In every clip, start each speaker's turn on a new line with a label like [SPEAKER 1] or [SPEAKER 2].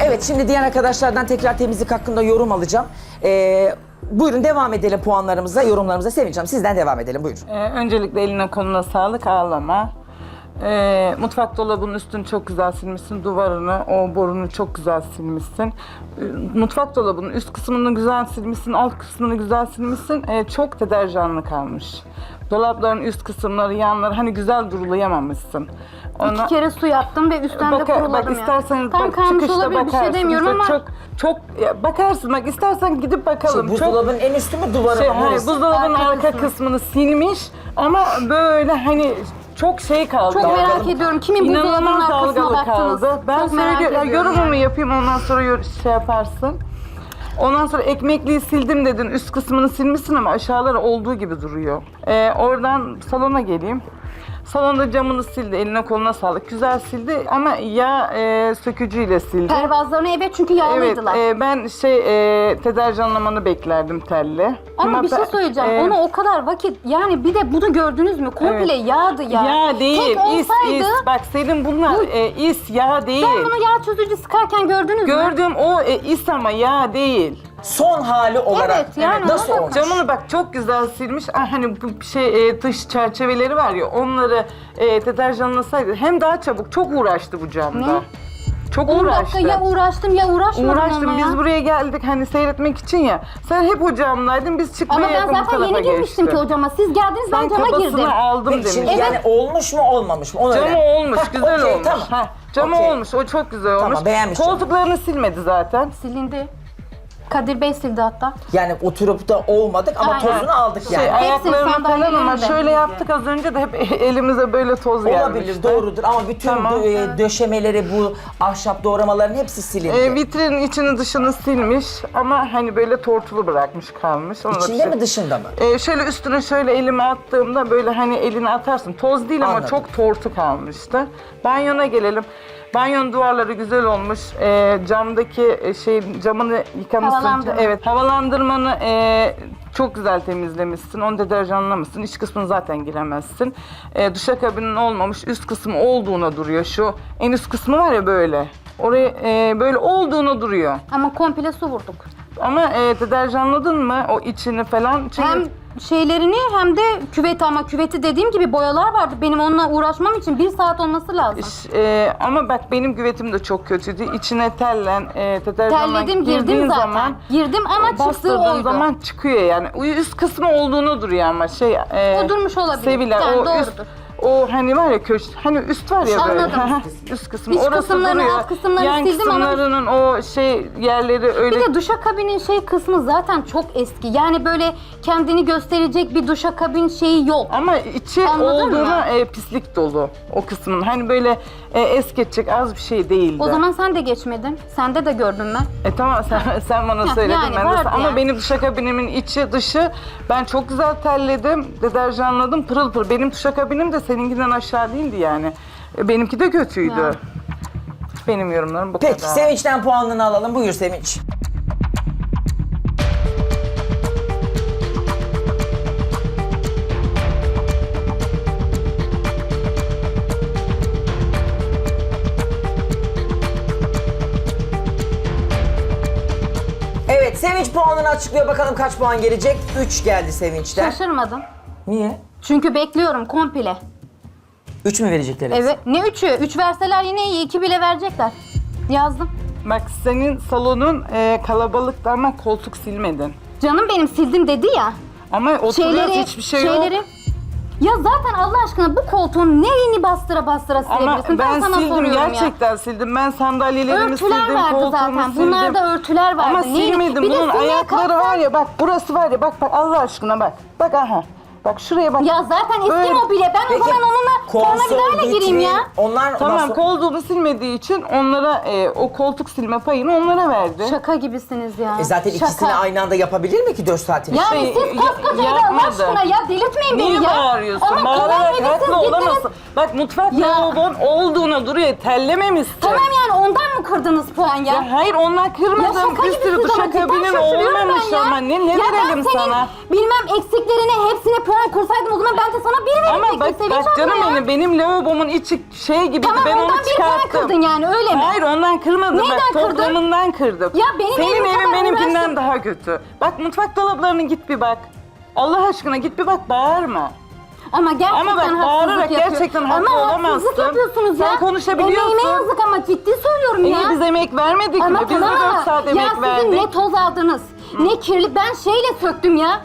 [SPEAKER 1] Evet şimdi diğer arkadaşlardan tekrar temizlik hakkında yorum alacağım. Ee, buyurun devam edelim puanlarımıza, yorumlarımıza Sevinç'im. Sizden devam edelim buyurun.
[SPEAKER 2] Ee, öncelikle eline koluna sağlık ağlama. Ee, mutfak dolabının üstünü çok güzel silmişsin. Duvarını, o borunu çok güzel silmişsin. Ee, mutfak dolabının üst kısmını güzel silmişsin. Alt kısmını güzel silmişsin. Ee, çok deterjanlı kalmış. Dolapların üst kısımları, yanları hani güzel durulayamamışsın. Ona...
[SPEAKER 3] İki kere su yaptım ve üstten de
[SPEAKER 2] Bak,
[SPEAKER 3] kuruladım
[SPEAKER 2] bak
[SPEAKER 3] ya.
[SPEAKER 2] isterseniz
[SPEAKER 3] Tam
[SPEAKER 2] bak
[SPEAKER 3] kalmış
[SPEAKER 2] çıkışta
[SPEAKER 3] olabilir bir şey
[SPEAKER 2] bakarsın.
[SPEAKER 3] demiyorum
[SPEAKER 2] İşte
[SPEAKER 3] ama
[SPEAKER 2] Çok, çok ya bakarsın bak istersen gidip bakalım.
[SPEAKER 1] Şey,
[SPEAKER 2] çok,
[SPEAKER 1] buzdolabının en üstü mü duvarı
[SPEAKER 2] şey,
[SPEAKER 1] mı?
[SPEAKER 2] hayır,
[SPEAKER 1] Neresi?
[SPEAKER 2] buzdolabının
[SPEAKER 3] Arka
[SPEAKER 2] arka
[SPEAKER 3] kısmı.
[SPEAKER 2] kısmını silmiş ama böyle hani çok şey kaldı.
[SPEAKER 3] çok
[SPEAKER 2] Dalgalı.
[SPEAKER 3] merak ediyorum. Kimin buzdolabının
[SPEAKER 2] İnanılmaz
[SPEAKER 3] arkasına
[SPEAKER 2] dalgalı
[SPEAKER 3] baktınız?
[SPEAKER 2] kaldı. Ben
[SPEAKER 3] çok merak ediyorum.
[SPEAKER 2] yorumumu yapayım ondan sonra yor- şey yaparsın. Ondan sonra ekmekliği sildim dedin. Üst kısmını silmişsin ama aşağıları olduğu gibi duruyor. Ee, oradan salona geleyim. Salonda camını sildi. Eline koluna sağlık. Güzel sildi ama yağ e, sökücüyle sildi.
[SPEAKER 3] Pervazlarını evet çünkü
[SPEAKER 2] Evet,
[SPEAKER 3] yağlıydılar.
[SPEAKER 2] e, ben şey e, tedercanlamanı beklerdim telli.
[SPEAKER 3] Ama bir şey söyleyeceğim.
[SPEAKER 2] e,
[SPEAKER 3] Ona o kadar vakit yani bir de bunu gördünüz mü? Komple yağdı ya.
[SPEAKER 2] Yağ değil,
[SPEAKER 3] Tek
[SPEAKER 2] is,
[SPEAKER 3] olsaydı
[SPEAKER 2] is. Bak senin bunlar
[SPEAKER 3] Bu-
[SPEAKER 2] e, is, yağ değil.
[SPEAKER 3] ben bunu yağ çözücü sıkarken gördünüz mü?
[SPEAKER 2] Gördüğüm o e, is ama yağ değil.
[SPEAKER 1] Son hali olarak
[SPEAKER 3] Evet, yani
[SPEAKER 1] nasıl
[SPEAKER 3] ona
[SPEAKER 1] olmuş?
[SPEAKER 2] Camını bak çok güzel silmiş. Ah, hani bu şey e, dış çerçeveleri var ya onları e, deterjanlasaydı hem daha çabuk çok uğraştı bu camda.
[SPEAKER 3] Ne?
[SPEAKER 2] Çok
[SPEAKER 3] 10
[SPEAKER 2] uğraştı.
[SPEAKER 3] dakika ya uğraştım ya uğraşmadım
[SPEAKER 2] Uğraştım.
[SPEAKER 3] onunla ya.
[SPEAKER 2] Biz buraya geldik hani seyretmek için ya. Sen hep o camdaydın. Biz çıkmaya
[SPEAKER 3] Ama ben
[SPEAKER 2] yakın bu
[SPEAKER 3] zaten
[SPEAKER 2] tarafa
[SPEAKER 3] yeni girmiştim
[SPEAKER 2] geçtik.
[SPEAKER 3] ki o cama. Siz geldiniz ben
[SPEAKER 2] Ben
[SPEAKER 3] cama
[SPEAKER 2] kabasını
[SPEAKER 3] girdim.
[SPEAKER 2] aldım
[SPEAKER 1] Peki
[SPEAKER 2] demiş.
[SPEAKER 1] şimdi
[SPEAKER 3] Evet.
[SPEAKER 1] yani olmuş mu olmamış mı? Onu
[SPEAKER 2] Camı
[SPEAKER 1] öğren.
[SPEAKER 2] olmuş, güzel
[SPEAKER 1] Okey,
[SPEAKER 2] olmuş.
[SPEAKER 1] tamam.
[SPEAKER 2] Ha, camı
[SPEAKER 1] Okey.
[SPEAKER 2] olmuş, o çok güzel olmuş.
[SPEAKER 1] Tamam, beğenmiş canım.
[SPEAKER 2] Koltuklarını silmedi zaten.
[SPEAKER 3] Silindi. Kadir Bey sildi hatta.
[SPEAKER 1] Yani oturup da olmadık ama
[SPEAKER 3] Aynen.
[SPEAKER 1] tozunu aldık
[SPEAKER 2] Şey,
[SPEAKER 1] yani.
[SPEAKER 2] ayaklarını falan ama şöyle yaptık az önce de hep elimize böyle toz gelmişti.
[SPEAKER 1] Olabilir doğrudur ama bütün
[SPEAKER 2] Tamam.
[SPEAKER 1] dö- e, döşemeleri bu ahşap doğramaların hepsi silindi.
[SPEAKER 2] E, vitrinin içini dışını silmiş ama hani böyle tortulu bırakmış kalmış. Onu da
[SPEAKER 1] İçinde
[SPEAKER 2] şey-
[SPEAKER 1] mi dışında mı?
[SPEAKER 2] E, şöyle üstüne şöyle elimi attığımda böyle hani elini atarsın. Toz değil ama
[SPEAKER 1] Anladım.
[SPEAKER 2] çok tortu kalmıştı. Banyona gelelim. Banyon duvarları güzel olmuş. E, camdaki e, şey camını yıkamışsın.
[SPEAKER 3] Havalandırma.
[SPEAKER 2] Evet. Havalandırmanı e, çok güzel temizlemişsin. Onu deterjanlamışsın. İç kısmını zaten giremezsin. E, duşakabinin olmamış. Üst kısmı olduğuna duruyor. Şu en üst kısmı var ya böyle. Oraya e, böyle olduğuna duruyor.
[SPEAKER 3] Ama komple su vurduk.
[SPEAKER 2] Ama e, deterjanladın mı o içini falan? Çünkü
[SPEAKER 3] Hem şeylerini hem de küveti ama küveti dediğim gibi boyalar vardı. Benim onunla uğraşmam için bir saat olması lazım.
[SPEAKER 2] Ş- e, ama bak benim güvetim de çok kötüydü. İçine tellen, e, deterjanla
[SPEAKER 3] Terledim girdim
[SPEAKER 2] girdiğin
[SPEAKER 3] zaten.
[SPEAKER 2] zaman
[SPEAKER 3] girdim ama çıktığı
[SPEAKER 2] bastırdığın
[SPEAKER 3] oydu.
[SPEAKER 2] zaman çıkıyor yani. Üst kısmı olduğunu duruyor ama şey... E,
[SPEAKER 3] O durmuş olabilir.
[SPEAKER 2] Sevilen
[SPEAKER 3] Yani
[SPEAKER 2] o üst,
[SPEAKER 3] doğrudur.
[SPEAKER 2] O hani var ya köş, hani üst var ya böyle.
[SPEAKER 3] Anladım.
[SPEAKER 2] üst kısmı
[SPEAKER 3] İç
[SPEAKER 2] orası
[SPEAKER 3] kısımlarını,
[SPEAKER 2] duruyor.
[SPEAKER 3] alt kısımlarını
[SPEAKER 2] Yan
[SPEAKER 3] sildim ama-
[SPEAKER 2] kısımlarının o şey yerleri öyle
[SPEAKER 3] Bir de duşakabinin şey kısmı zaten çok eski. Yani böyle kendini gösterecek bir duşakabin şeyi yok.
[SPEAKER 2] Ama içi
[SPEAKER 3] Anladın
[SPEAKER 2] olduğunu
[SPEAKER 3] mı?
[SPEAKER 2] e, pislik dolu o kısmın. Hani böyle e, es geçecek az bir şey değildi.
[SPEAKER 3] O zaman sen de geçmedin. Sende de gördüm ben.
[SPEAKER 2] E tamam sen, sen bana söyledin
[SPEAKER 3] yani
[SPEAKER 2] ben de
[SPEAKER 3] vardı
[SPEAKER 2] ama
[SPEAKER 3] yani.
[SPEAKER 2] benim duşakabinimin içi dışı ben çok güzel telledim, deterjanladım pırıl pırıl. Benim duşakabinim de seninkinden aşağı değildi yani. E, Benimki de kötüydü.
[SPEAKER 3] Ya.
[SPEAKER 2] Benim yorumlarım bu
[SPEAKER 1] Peki
[SPEAKER 2] kadar.
[SPEAKER 1] Sevinç'ten puanını alalım. Buyur Sevinç. Sevinç puanını açıklıyor. Bakalım kaç puan gelecek? 3 geldi Sevinç'ten.
[SPEAKER 3] Şaşırmadım.
[SPEAKER 1] Niye?
[SPEAKER 3] Çünkü bekliyorum komple.
[SPEAKER 1] 3 mü verecekler? hepsi?
[SPEAKER 3] Evet. Ne üçü? Üç verseler yine iyi. iki bile verecekler. Yazdım.
[SPEAKER 2] Bak senin salonun e, kalabalıktı ama koltuk silmedin.
[SPEAKER 3] Canım benim sildim dedi ya.
[SPEAKER 2] Ama oturuyoruz
[SPEAKER 3] Şeyleri,
[SPEAKER 2] hiçbir şey
[SPEAKER 3] şeyleri. Ya zaten Allah aşkına bu koltuğun neyini bastıra bastıra
[SPEAKER 2] Ama
[SPEAKER 3] silebilirsin?
[SPEAKER 2] ben,
[SPEAKER 3] sana
[SPEAKER 2] sildim
[SPEAKER 3] soruyorum ya.
[SPEAKER 2] gerçekten sildim. Ben sandalyelerimi
[SPEAKER 3] Örtüler
[SPEAKER 2] sildim,
[SPEAKER 3] vardı
[SPEAKER 2] koltuğumu
[SPEAKER 3] zaten.
[SPEAKER 2] sildim.
[SPEAKER 3] Bunlarda örtüler vardı.
[SPEAKER 2] Ama
[SPEAKER 3] Neyini-
[SPEAKER 2] silmedim.
[SPEAKER 3] Bir de
[SPEAKER 2] Bunun
[SPEAKER 3] silmeye
[SPEAKER 2] ayakları
[SPEAKER 3] kalksan-
[SPEAKER 2] var ya bak burası var ya bak bak Allah aşkına bak. Bak aha. Bak şuraya bak.
[SPEAKER 3] Ya zaten eski
[SPEAKER 2] Öyle.
[SPEAKER 3] mobilya. Ben
[SPEAKER 1] Peki,
[SPEAKER 3] o zaman onunla tornavidayla gireyim ya.
[SPEAKER 1] Onlar
[SPEAKER 2] Tamam
[SPEAKER 1] nasıl-
[SPEAKER 2] koltuğunu silmediği için onlara e, o koltuk silme payını onlara verdi.
[SPEAKER 3] Şaka gibisiniz ya.
[SPEAKER 1] E zaten
[SPEAKER 3] Şaka.
[SPEAKER 1] ikisini aynı anda yapabilir mi ki 4 saatini?
[SPEAKER 3] Yani
[SPEAKER 2] Şey,
[SPEAKER 3] siz
[SPEAKER 2] ya-
[SPEAKER 3] koskoca evi Allah
[SPEAKER 2] yapmadı.
[SPEAKER 3] aşkına ya delirtmeyin beni
[SPEAKER 2] Niye
[SPEAKER 3] ya.
[SPEAKER 2] bağırıyorsun?
[SPEAKER 3] Ama
[SPEAKER 2] Bağırarak
[SPEAKER 3] kullanmadınız,
[SPEAKER 2] haklı
[SPEAKER 3] gittiniz.
[SPEAKER 2] olamazsın. Bak mutfak
[SPEAKER 3] Ya.
[SPEAKER 2] lavabon olduğuna duruyor. Tellememişsin.
[SPEAKER 3] Tamam yani ondan mı kırdınız puan ya?
[SPEAKER 2] Ya hayır onlar
[SPEAKER 3] Ya
[SPEAKER 2] kırmadım.
[SPEAKER 3] şaka
[SPEAKER 2] Bir sürü
[SPEAKER 3] gibisiniz ama cidden şaşırıyorum
[SPEAKER 2] olmamış
[SPEAKER 3] ben ya.
[SPEAKER 2] ama ne, ne
[SPEAKER 3] ya
[SPEAKER 2] verelim
[SPEAKER 3] ben senin
[SPEAKER 2] sana?
[SPEAKER 3] bilmem eksiklerine hepsine puan puan kırsaydım o zaman ben de sana bir
[SPEAKER 2] Ama
[SPEAKER 3] verecektim
[SPEAKER 2] bak,
[SPEAKER 3] Sevinç
[SPEAKER 2] bak canım
[SPEAKER 3] abla ya.
[SPEAKER 2] benim, benim lavabomun içi şey gibi
[SPEAKER 3] Tamam
[SPEAKER 2] ben onu
[SPEAKER 3] ondan bir
[SPEAKER 2] çıkarttım.
[SPEAKER 3] kırdın yani öyle mi?
[SPEAKER 2] Hayır ondan kırmadım
[SPEAKER 3] Neyden
[SPEAKER 2] bak
[SPEAKER 3] kırdın?
[SPEAKER 2] toplamından kırdım.
[SPEAKER 3] Ya benim
[SPEAKER 2] Senin
[SPEAKER 3] evim
[SPEAKER 2] evin
[SPEAKER 3] kadar
[SPEAKER 2] benimkinden
[SPEAKER 3] uğraştım.
[SPEAKER 2] daha kötü. Bak mutfak dolaplarına git bir bak. Allah aşkına git bir bak bağırma.
[SPEAKER 3] Ama gerçekten
[SPEAKER 2] Ama bak,
[SPEAKER 3] haksızlık
[SPEAKER 2] bağırarak
[SPEAKER 3] yapıyor.
[SPEAKER 2] gerçekten haklı
[SPEAKER 3] ama
[SPEAKER 2] olamazsın.
[SPEAKER 3] haksızlık yapıyorsunuz ya.
[SPEAKER 2] Sen konuşabiliyorsun.
[SPEAKER 3] Emeğime yazık ama ciddi söylüyorum
[SPEAKER 2] İyi
[SPEAKER 3] ya.
[SPEAKER 2] biz emek vermedik
[SPEAKER 3] ama
[SPEAKER 2] mi? Biz de
[SPEAKER 3] tamam
[SPEAKER 2] 4
[SPEAKER 3] ama
[SPEAKER 2] saat
[SPEAKER 3] ya
[SPEAKER 2] emek
[SPEAKER 3] sizin
[SPEAKER 2] verdik.
[SPEAKER 3] ne toz aldınız ne kirli. Ben şeyle söktüm ya.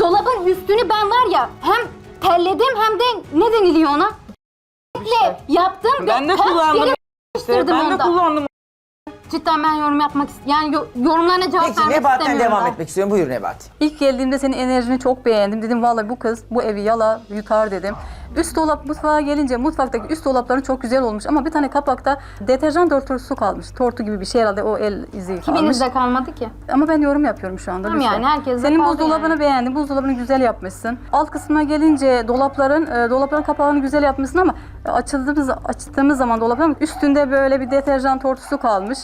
[SPEAKER 3] Dolabın üstünü ben var ya hem telledim hem de ne deniliyor ona? Yaptım
[SPEAKER 2] Ben de kullandım. İşte, ben de kullandım.
[SPEAKER 3] Cidden ben yorum yapmak ist- yani yo- yorumlarına cevap
[SPEAKER 1] Peki
[SPEAKER 3] vermek
[SPEAKER 1] Nebat'ten
[SPEAKER 3] istemiyorum.
[SPEAKER 1] devam
[SPEAKER 3] ben.
[SPEAKER 1] etmek istiyorum. Buyur Nebat.
[SPEAKER 4] İlk geldiğimde senin enerjini çok beğendim. Dedim vallahi bu kız bu evi yala yutar dedim. Üst dolap mutfağa gelince mutfaktaki üst dolapların çok güzel olmuş ama bir tane kapakta deterjan tortusu kalmış. Tortu gibi bir şey herhalde o el izi kalmış.
[SPEAKER 3] Kiminizde kalmadı ki?
[SPEAKER 4] Ama ben yorum yapıyorum şu anda.
[SPEAKER 3] Tamam
[SPEAKER 4] lütfen.
[SPEAKER 3] yani, herkes de
[SPEAKER 4] Senin
[SPEAKER 3] kaldı
[SPEAKER 4] buzdolabını
[SPEAKER 3] yani.
[SPEAKER 4] beğendim. Buzdolabını güzel yapmışsın. Alt kısmına gelince dolapların e, dolapların kapağını güzel yapmışsın ama açıldığımız açtığımız zaman dolapların üstünde böyle bir deterjan tortusu kalmış.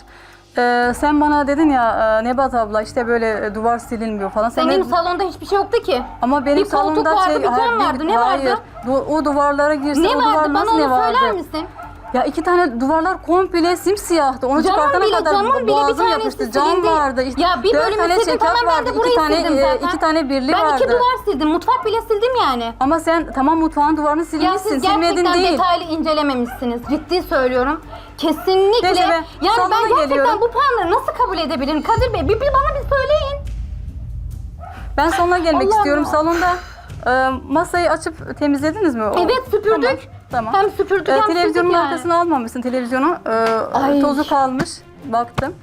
[SPEAKER 4] E, sen bana dedin ya e, Nebat abla işte böyle e, duvar silinmiyor falan. Sen
[SPEAKER 3] Senin
[SPEAKER 4] ne-
[SPEAKER 3] salonda hiçbir şey yoktu ki.
[SPEAKER 4] ama benim
[SPEAKER 3] Bir koltuk
[SPEAKER 4] salonda
[SPEAKER 3] vardı,
[SPEAKER 4] şey,
[SPEAKER 3] bir
[SPEAKER 4] hayır,
[SPEAKER 3] fön vardı. Ne
[SPEAKER 4] hayır.
[SPEAKER 3] vardı?
[SPEAKER 4] Du- o duvarlara girse
[SPEAKER 3] Ne
[SPEAKER 4] o
[SPEAKER 3] vardı?
[SPEAKER 4] duvar
[SPEAKER 3] Bana
[SPEAKER 4] nasıl
[SPEAKER 3] onu
[SPEAKER 4] ne vardı?
[SPEAKER 3] söyler misin?
[SPEAKER 4] Ya iki tane duvarlar komple simsiyahtı. Onu
[SPEAKER 3] Camın
[SPEAKER 4] çıkartana
[SPEAKER 3] bile-
[SPEAKER 4] kadar
[SPEAKER 3] camın bile bir
[SPEAKER 4] boğazım
[SPEAKER 3] tanesi
[SPEAKER 4] yapıştı. Cam
[SPEAKER 3] silindi.
[SPEAKER 4] vardı. işte
[SPEAKER 3] Ya bir
[SPEAKER 4] dört
[SPEAKER 3] bölümü
[SPEAKER 4] tane
[SPEAKER 3] sildim tamam ben
[SPEAKER 4] vardı.
[SPEAKER 3] de
[SPEAKER 4] iki
[SPEAKER 3] burayı
[SPEAKER 4] tane,
[SPEAKER 3] sildim
[SPEAKER 4] e,
[SPEAKER 3] zaten.
[SPEAKER 4] iki tane birli
[SPEAKER 3] ben
[SPEAKER 4] vardı.
[SPEAKER 3] iki duvar sildim. Mutfak bile sildim yani.
[SPEAKER 4] Ama sen tamam mutfağın duvarını
[SPEAKER 3] Ya
[SPEAKER 4] silmişsin.
[SPEAKER 3] siz
[SPEAKER 4] Silmedin
[SPEAKER 3] gerçekten
[SPEAKER 4] değil.
[SPEAKER 3] detaylı incelememişsiniz. Ciddi söylüyorum. Kesinlikle.
[SPEAKER 4] Neyse ben
[SPEAKER 3] yani
[SPEAKER 4] salona
[SPEAKER 3] ben gerçekten
[SPEAKER 4] geliyorum.
[SPEAKER 3] bu puanları nasıl kabul edebilirim? Kadir Bey bir, bir bana bir söyleyin.
[SPEAKER 4] Ben salona gelmek
[SPEAKER 3] Allah
[SPEAKER 4] istiyorum.
[SPEAKER 3] Allah.
[SPEAKER 4] Salonda e, masayı açıp temizlediniz mi? O-
[SPEAKER 3] Evet süpürdük.
[SPEAKER 4] Tamam. Tamam.
[SPEAKER 3] Hem süpürdük
[SPEAKER 4] E,
[SPEAKER 3] hem
[SPEAKER 4] televizyonun
[SPEAKER 3] sildik yani.
[SPEAKER 4] almamışsın televizyonu. E,
[SPEAKER 3] Ay.
[SPEAKER 4] tozu kalmış. Baktım.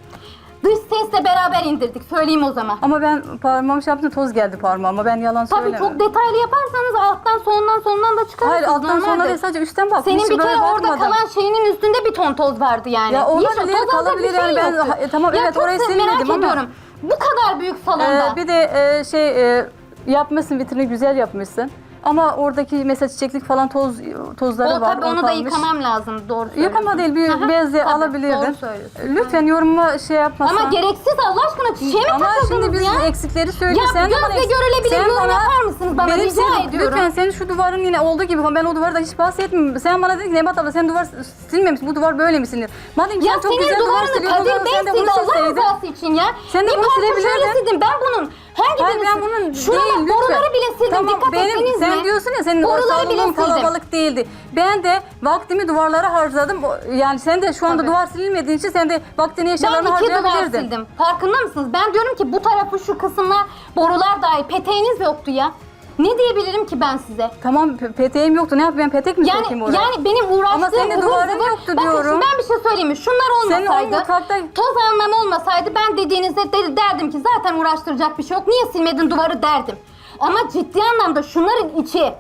[SPEAKER 3] Dış sesle beraber indirdik. Söyleyeyim o zaman.
[SPEAKER 4] Ama ben parmağımı şey yaptım toz geldi parmağıma. Ben yalan
[SPEAKER 3] Tabii
[SPEAKER 4] söylemem.
[SPEAKER 3] çok detaylı yaparsanız alttan sonundan sonundan da çıkarırsınız.
[SPEAKER 4] Hayır alttan sonra
[SPEAKER 3] normaldir.
[SPEAKER 4] değil sadece üstten baktım.
[SPEAKER 3] Senin
[SPEAKER 4] Hiç
[SPEAKER 3] bir
[SPEAKER 4] böyle
[SPEAKER 3] kere orada
[SPEAKER 4] bakmadım.
[SPEAKER 3] kalan şeyinin üstünde bir ton toz vardı yani.
[SPEAKER 4] Ya olabilir,
[SPEAKER 3] toz alacak
[SPEAKER 4] kalabilir
[SPEAKER 3] bir şey
[SPEAKER 4] yani. Ben-
[SPEAKER 3] yoktu.
[SPEAKER 4] ha- tamam,
[SPEAKER 3] ya
[SPEAKER 4] evet,
[SPEAKER 3] çok
[SPEAKER 4] orayı
[SPEAKER 3] se-
[SPEAKER 4] silmedim
[SPEAKER 3] merak
[SPEAKER 4] ama-
[SPEAKER 3] ediyorum. Bu kadar büyük salonda.
[SPEAKER 4] Ee, bir de e, şey e, yapmışsın vitrini güzel yapmışsın. Ama oradaki mesela çiçeklik falan toz tozları
[SPEAKER 3] o
[SPEAKER 4] var.
[SPEAKER 3] tabii onu da
[SPEAKER 4] kalmış.
[SPEAKER 3] yıkamam lazım. Doğru söylüyorsun.
[SPEAKER 4] Yıkama değil bir
[SPEAKER 3] Aha,
[SPEAKER 4] bezle
[SPEAKER 3] tabii,
[SPEAKER 4] alabilirdin.
[SPEAKER 3] Doğru söylüyorsun.
[SPEAKER 4] Lütfen yorumuma şey yapmasan.
[SPEAKER 3] Ama gereksiz Allah aşkına çiçeğe mi
[SPEAKER 4] Ama
[SPEAKER 3] takıldınız
[SPEAKER 4] şimdi biz
[SPEAKER 3] ya?
[SPEAKER 4] eksikleri söyle.
[SPEAKER 3] Ya
[SPEAKER 4] sen de bana
[SPEAKER 3] gözle
[SPEAKER 4] eks-
[SPEAKER 3] görülebilir
[SPEAKER 4] sen
[SPEAKER 3] yorum
[SPEAKER 4] bana-
[SPEAKER 3] yapar mısınız bana?
[SPEAKER 4] Benim
[SPEAKER 3] Rica
[SPEAKER 4] senin-
[SPEAKER 3] ediyorum.
[SPEAKER 4] Lütfen senin şu duvarın yine olduğu gibi ben o duvarda hiç bahsetmiyorum. Sen bana dedin ki Nebat abla sen duvar silmemiş bu duvar böyle mi silinir? Madem
[SPEAKER 3] Ya
[SPEAKER 4] sen çok
[SPEAKER 3] senin
[SPEAKER 4] güzel duvar
[SPEAKER 3] duvarını
[SPEAKER 4] siliyorsun o
[SPEAKER 3] Kadir
[SPEAKER 4] zaman
[SPEAKER 3] Bey
[SPEAKER 4] sen de
[SPEAKER 3] sildi
[SPEAKER 4] bunu
[SPEAKER 3] Allah
[SPEAKER 4] silseydin.
[SPEAKER 3] rızası için ya.
[SPEAKER 4] Sen de
[SPEAKER 3] bir
[SPEAKER 4] bunu
[SPEAKER 3] parça şöyle
[SPEAKER 4] silebilirdin.
[SPEAKER 3] Ben bunun hangi
[SPEAKER 4] Hayır ben bunun
[SPEAKER 3] Şuna
[SPEAKER 4] değil lütfen.
[SPEAKER 3] boruları bile sildim.
[SPEAKER 4] Tamam,
[SPEAKER 3] Dikkat
[SPEAKER 4] benim,
[SPEAKER 3] ettiniz
[SPEAKER 4] sen
[SPEAKER 3] mi?
[SPEAKER 4] diyorsun ya senin
[SPEAKER 3] Boruları
[SPEAKER 4] salonun
[SPEAKER 3] bile sildim.
[SPEAKER 4] kalabalık değildi. Ben de vaktimi duvarlara harcadım. Yani sen de şu anda
[SPEAKER 3] Tabii.
[SPEAKER 4] duvar silinmediği için sen de vaktini
[SPEAKER 3] Ben
[SPEAKER 4] eşyalarını
[SPEAKER 3] iki duvar
[SPEAKER 4] harcayabilirdin.
[SPEAKER 3] sildim. Farkında mısınız? Ben diyorum ki bu tarafı şu kısımlar borular dahil. Peteğiniz yoktu ya. Ne diyebilirim ki ben size?
[SPEAKER 4] Tamam pe- peteğim yoktu. Ne yapayım? Ben petek mi
[SPEAKER 3] Yani
[SPEAKER 4] sokayım oraya?
[SPEAKER 3] yani benim uğraştığım
[SPEAKER 4] Ama senin
[SPEAKER 3] ıvır
[SPEAKER 4] duvarın
[SPEAKER 3] zıvır-
[SPEAKER 4] yoktu
[SPEAKER 3] Bakın
[SPEAKER 4] diyorum.
[SPEAKER 3] şimdi ben bir şey söyleyeyim mi? Şunlar
[SPEAKER 4] Senin o
[SPEAKER 3] olmasaydı,
[SPEAKER 4] mutfakta-
[SPEAKER 3] toz almam olmasaydı ben dediğinizde de- derdim ki zaten uğraştıracak bir şey yok. Niye silmedin duvarı derdim. Ama ciddi anlamda şunların içi,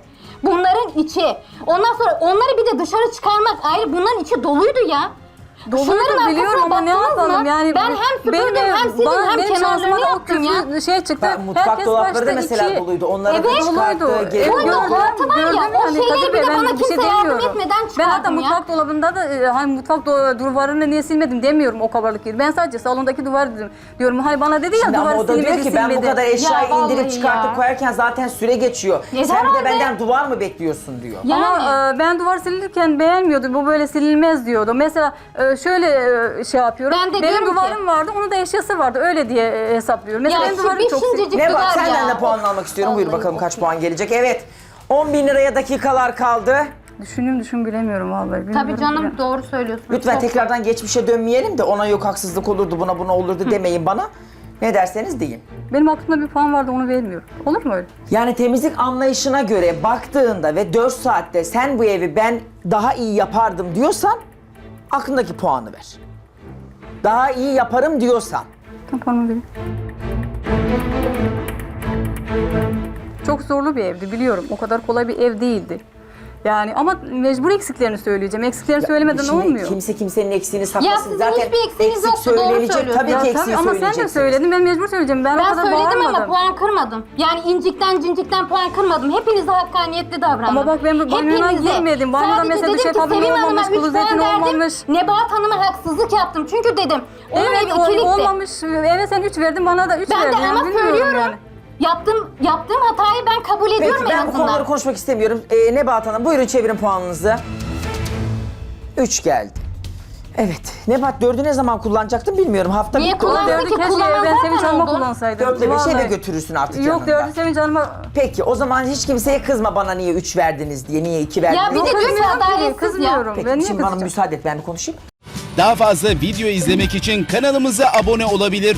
[SPEAKER 3] bunların içi, ondan sonra onları bir de dışarı çıkarmak ayrı bunların içi doluydu ya. Şunların
[SPEAKER 4] biliyorum ama ne yapalım yani.
[SPEAKER 3] Ben hem süpürdüm
[SPEAKER 4] benim-
[SPEAKER 3] hem sildim
[SPEAKER 4] bana-
[SPEAKER 3] hem
[SPEAKER 4] benim
[SPEAKER 3] kenarlarını yaptım ya.
[SPEAKER 4] Şey çıktı.
[SPEAKER 1] Ben, mutfak
[SPEAKER 4] Herkes
[SPEAKER 1] dolapları da mesela
[SPEAKER 4] iki-
[SPEAKER 1] doluydu. Onları da
[SPEAKER 3] Evet.
[SPEAKER 1] çıkarttı.
[SPEAKER 4] Doluydu.
[SPEAKER 1] geri
[SPEAKER 4] Evet,
[SPEAKER 1] koydu.
[SPEAKER 4] gördüm,
[SPEAKER 3] ortadan ya.
[SPEAKER 4] gördüm
[SPEAKER 3] O
[SPEAKER 4] yani.
[SPEAKER 3] şeyleri
[SPEAKER 4] ben
[SPEAKER 3] bana
[SPEAKER 4] şey
[SPEAKER 3] kimse yardım
[SPEAKER 4] demiyorum.
[SPEAKER 3] etmeden
[SPEAKER 4] Ben hatta
[SPEAKER 3] çıkardım ya.
[SPEAKER 4] mutfak dolabında da e, hani mutfak duvarını niye silmedim demiyorum o kabarlık yeri. Ben sadece salondaki duvar dedim. Diyorum hani bana dedi ya
[SPEAKER 1] Şimdi
[SPEAKER 4] duvar
[SPEAKER 1] ama o da diyor
[SPEAKER 4] silmedi
[SPEAKER 1] ki ben bu
[SPEAKER 4] silmedi.
[SPEAKER 1] kadar eşyayı
[SPEAKER 3] Ya
[SPEAKER 1] indirip çıkartıp
[SPEAKER 3] ya.
[SPEAKER 1] koyarken zaten süre geçiyor. Sen bir de benden duvar mı bekliyorsun diyor.
[SPEAKER 4] Ama e, ben duvar silirken beğenmiyordum. Bu böyle silinmez diyordu. Mesela e, şöyle e, şey yapıyorum.
[SPEAKER 3] Ben de
[SPEAKER 4] benim
[SPEAKER 3] diyorum ki-
[SPEAKER 4] duvarım vardı, onun da eşyası vardı. Öyle diye e, hesaplıyorum. Mesela
[SPEAKER 3] Ya
[SPEAKER 4] benim
[SPEAKER 3] şu
[SPEAKER 4] duvarım çok
[SPEAKER 3] şincecik
[SPEAKER 1] Ne
[SPEAKER 3] duvar
[SPEAKER 1] bak senden
[SPEAKER 3] ya.
[SPEAKER 1] de puan almak istiyorum. Buyur
[SPEAKER 3] vallahi
[SPEAKER 1] bakalım kaç puan gelecek. Evet. 10 bin liraya dakikalar kaldı.
[SPEAKER 4] Düşünüyorum düşün bilemiyorum vallahi.
[SPEAKER 3] Tabii
[SPEAKER 4] Bilmiyorum,
[SPEAKER 3] canım
[SPEAKER 4] bilmiyorum.
[SPEAKER 3] doğru söylüyorsun.
[SPEAKER 1] Lütfen
[SPEAKER 3] Çok-
[SPEAKER 1] tekrardan geçmişe dönmeyelim de ona yok haksızlık olurdu buna buna olurdu demeyin bana. Ne derseniz deyin.
[SPEAKER 4] Benim aklımda bir puan vardı onu vermiyorum. Olur mu öyle?
[SPEAKER 1] Yani temizlik anlayışına göre baktığında ve 4 saatte sen bu evi ben daha iyi yapardım diyorsan aklındaki puanı ver. Daha iyi yaparım diyorsan.
[SPEAKER 4] Puanımı vereyim. Çok zorlu bir evdi biliyorum. O kadar kolay bir ev değildi. Yani ama mecbur eksiklerini söyleyeceğim. Eksiklerini söylemeden
[SPEAKER 1] Şimdi
[SPEAKER 4] olmuyor.
[SPEAKER 1] Kimse kimsenin eksiğini saklasın.
[SPEAKER 3] sizin
[SPEAKER 1] Zaten
[SPEAKER 3] hiçbir eksiğiniz
[SPEAKER 1] eksik
[SPEAKER 3] yoktu, doğru söylüyorsun.
[SPEAKER 1] Tabii
[SPEAKER 4] Ya
[SPEAKER 1] ki
[SPEAKER 4] tabii
[SPEAKER 1] eksiği
[SPEAKER 4] ama sen de
[SPEAKER 1] söyleyeceksiniz.
[SPEAKER 4] söyledin. Ben mecbur söyleyeceğim. Ben, o
[SPEAKER 3] Ben
[SPEAKER 4] kadar
[SPEAKER 3] söyledim ama
[SPEAKER 4] bağırmadım.
[SPEAKER 3] puan kırmadım. Yani incikten cincikten puan kırmadım. Hepinize hakkaniyetli davrandım.
[SPEAKER 4] Ama bak ben bu banyoya
[SPEAKER 3] Hepinize.
[SPEAKER 4] girmedim.
[SPEAKER 3] Sadece
[SPEAKER 4] mesela
[SPEAKER 3] dedim
[SPEAKER 4] dışarı
[SPEAKER 3] ki Sevim Hanım'a
[SPEAKER 4] olmamış,
[SPEAKER 3] üç
[SPEAKER 4] klozetin
[SPEAKER 3] puan verdim.
[SPEAKER 4] olmamış.
[SPEAKER 3] Nebahat Hanım'a haksızlık yaptım. Çünkü dedim onun
[SPEAKER 4] Evet
[SPEAKER 3] evi
[SPEAKER 4] o-
[SPEAKER 3] ikilikti.
[SPEAKER 4] olmamış. Eve sen 3 verdin bana da 3
[SPEAKER 3] Ben de
[SPEAKER 4] verdin.
[SPEAKER 3] ama
[SPEAKER 4] Yani bilmiyorum
[SPEAKER 3] söylüyorum.
[SPEAKER 4] yani.
[SPEAKER 3] Yaptığım, yaptığım hatayı ben kabul ediyorum
[SPEAKER 1] Peki
[SPEAKER 3] en
[SPEAKER 1] ben bu
[SPEAKER 3] azından.
[SPEAKER 1] konuları konuşmak istemiyorum. Ee, Nebahat Hanım buyurun çevirin puanınızı. 3 geldi. Evet. Nebahat dördü ne zaman kullanacaktın bilmiyorum. Hafta
[SPEAKER 3] Niye
[SPEAKER 1] bitti.
[SPEAKER 3] kullandın?
[SPEAKER 4] Dördü
[SPEAKER 3] ki
[SPEAKER 4] keşke
[SPEAKER 3] kullanan
[SPEAKER 4] ben
[SPEAKER 3] zaten
[SPEAKER 4] Sevinç Hanım'a
[SPEAKER 3] oldu.
[SPEAKER 4] kullansaydım.
[SPEAKER 1] Dörtle beşe eve
[SPEAKER 4] Vallahi.
[SPEAKER 1] götürürsün artık
[SPEAKER 4] Yok
[SPEAKER 1] yanında.
[SPEAKER 4] dördü Sevinç Hanım'a
[SPEAKER 1] Peki o zaman hiç kimseye kızma bana niye 3 verdiniz diye, niye 2 verdiniz.
[SPEAKER 3] Ya bir de diyor ki
[SPEAKER 4] kızmıyorum ki,
[SPEAKER 3] adaletsiz ya.
[SPEAKER 4] kızmıyorum.
[SPEAKER 1] Peki
[SPEAKER 4] ben niye
[SPEAKER 1] şimdi bana
[SPEAKER 4] kızacağım?
[SPEAKER 1] müsaade et ben bir konuşayım.
[SPEAKER 5] Daha fazla video izlemek için kanalımıza abone olabilir.